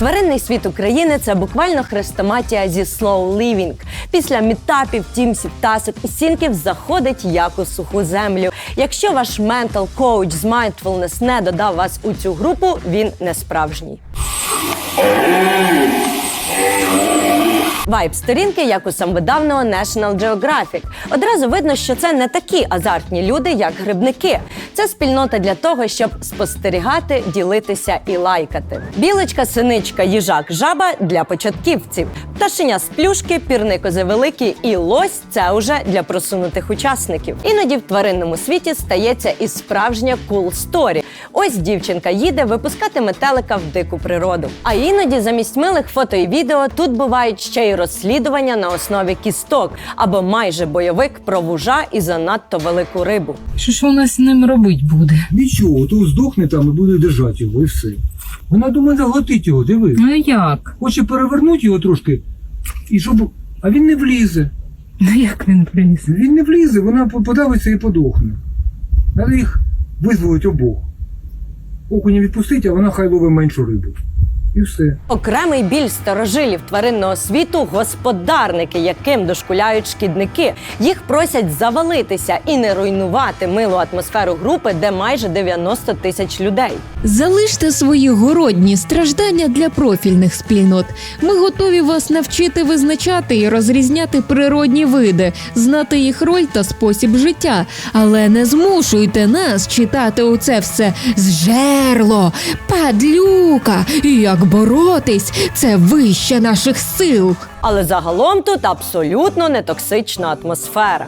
Тваринний світ України це буквально хрестоматія зі slow living. Після мітапів, тімсів, тасок і сінків заходить як у суху землю. Якщо ваш ментал коуч з mindfulness не додав вас у цю групу, він не справжній. Вайб сторінки, як у самовидавного National Geographic. Одразу видно, що це не такі азартні люди, як грибники. Це спільнота для того, щоб спостерігати, ділитися і лайкати. Білочка, синичка, їжак, жаба для початківців. Пташеня з плюшки, пірни кози великі і лось це уже для просунутих учасників. Іноді в тваринному світі стається і справжня story. Ось дівчинка їде випускати метелика в дику природу. А іноді замість милих фото і відео тут бувають ще й розслідування на основі кісток або майже бойовик про вужа і занадто велику рибу. Що ж вона з ним робить буде? Нічого, то здохне там і буде держати його, і все. Вона думає заглотить його, диви. Ну як? Хоче перевернути його трошки, і щоб. А він не влізе. Ну як він приліз? Він не влізе, вона подавиться і подохне. Треба їх визволити обох. Окуня відпустити, а вона хай ловить меншу рибу. І все. Окремий біль старожилів тваринного світу господарники, яким дошкуляють шкідники. Їх просять завалитися і не руйнувати милу атмосферу групи, де майже 90 тисяч людей. Залиште свої городні страждання для профільних спільнот. Ми готові вас навчити визначати і розрізняти природні види, знати їх роль та спосіб життя. Але не змушуйте нас читати оце все з жерло, падлюка, і як боротись, це вище наших сил. Але загалом тут абсолютно не токсична атмосфера.